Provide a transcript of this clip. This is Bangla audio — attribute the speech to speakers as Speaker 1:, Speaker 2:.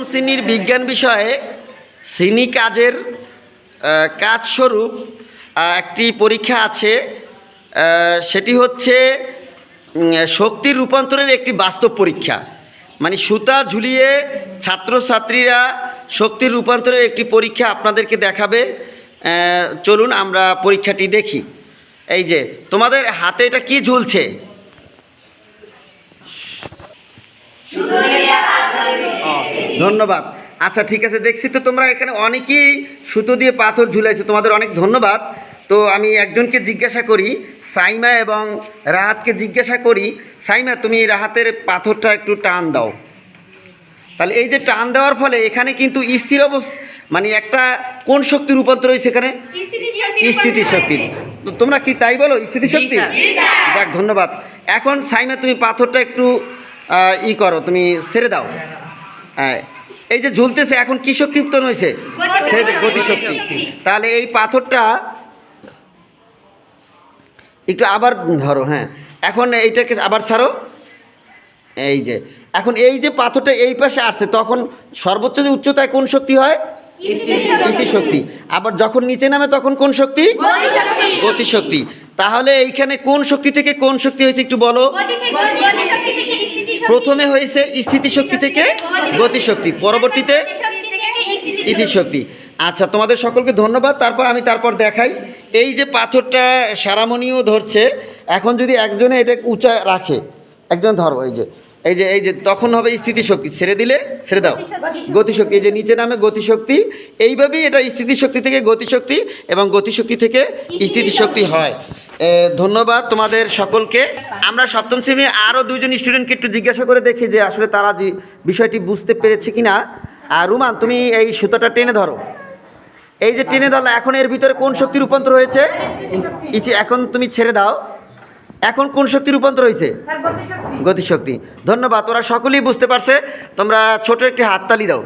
Speaker 1: সপ্তম শ্রেণির বিজ্ঞান বিষয়ে শ্রেণি কাজের কাজস্বরূপ একটি পরীক্ষা আছে সেটি হচ্ছে শক্তির রূপান্তরের একটি বাস্তব পরীক্ষা। মানে সুতা ঝুলিয়ে ছাত্রছাত্রীরা শক্তির রূপান্তরের একটি পরীক্ষা আপনাদেরকে দেখাবে। চলুন আমরা পরীক্ষাটি দেখি। এই যে, তোমাদের হাতে এটা কি ঝুলছে? ধন্যবাদ। আচ্ছা ঠিক আছে দেখছি তো তোমরা এখানে অনেকেই সুতো দিয়ে পাথর ঝুলাইছো তোমাদের অনেক ধন্যবাদ। তো আমি একজনকে জিজ্ঞাসা করি সাইমা এবং রাহাতকে জিজ্ঞাসা করি সাইমা তুমি রাহাতের পাথরটা একটু টান দাও। তাহলে এই যে টান দেওয়ার ফলে এখানে কিন্তু স্থির অবস্থা মানে একটা কোন শক্তি রূপান্তর হয়েছে এখানে? স্থিতি শক্তি তো তোমরা কি তাই বলো স্থিতি শক্তি যাক ধন্যবাদ। এখন সাইমা তুমি পাথরটা একটু ই করো তুমি ছেড়ে দাও। হ্যাঁ। এই যে ঝুলতেছে এখন কি শক্তি উত্পন্ন হয়েছে গতিশক্তি। তাহলে এই পাথরটা একটু আবার ধরো হ্যাঁ। এখন এইটাকে আবার ছাড়ো। এই যে এখন এই যে পাথরটা এই পাশে আসছে তখন সর্বোচ্চ যে উচ্চতায় কোন শক্তি হয়? স্থিতি শক্তি। আবার যখন নিচে নামে তখন কোন শক্তি? গতিশক্তি। তাহলে এইখানে কোন শক্তি থেকে কোন শক্তি হয়েছে একটু বলো? প্রথমে হয়েছে স্থিতিশক্তি থেকে গতিশক্তি। পরবর্তীতে স্থিতিশক্তি আচ্ছা তোমাদের সকলকে ধন্যবাদ। তারপর আমি তারপর দেখাই। এই যে পাথরটা সারামণিও ধরছে এখন যদি একজনে এটা উঁচা রাখে একজন ধরো এই যে এই যে এই যে তখন হবে স্থিতিশক্তি। ছেড়ে দিলে ছেড়ে দাও। গতিশক্তি এই যে নিচে নামে গতিশক্তি। এইভাবেই এটা স্থিতিশক্তি থেকে গতিশক্তি এবং গতিশক্তি থেকে স্থিতিশক্তি হয়। ধন্যবাদ তোমাদের সকলকে। আমরা সপ্তম শ্রেণি আরও দুজন স্টুডেন্টকে একটু জিজ্ঞাসা করে দেখি যে আসলে তারা বিষয়টি বুঝতে পেরেছে কিনা। আর রুমান, তুমি এই সুতাটা টেনে ধরো। এই যে টেনে ধরলে, এখন এর ভিতরে কোন শক্তি রূপান্তর হয়েছে? এখন তুমি ছেড়ে দাও। এখন কোন শক্তি রূপান্তর হয়েছে? গতিশক্তি। ধন্যবাদ, ওরা সকলেই বুঝতে পারছে। তোমরা ছোট একটি হাততালি দাও।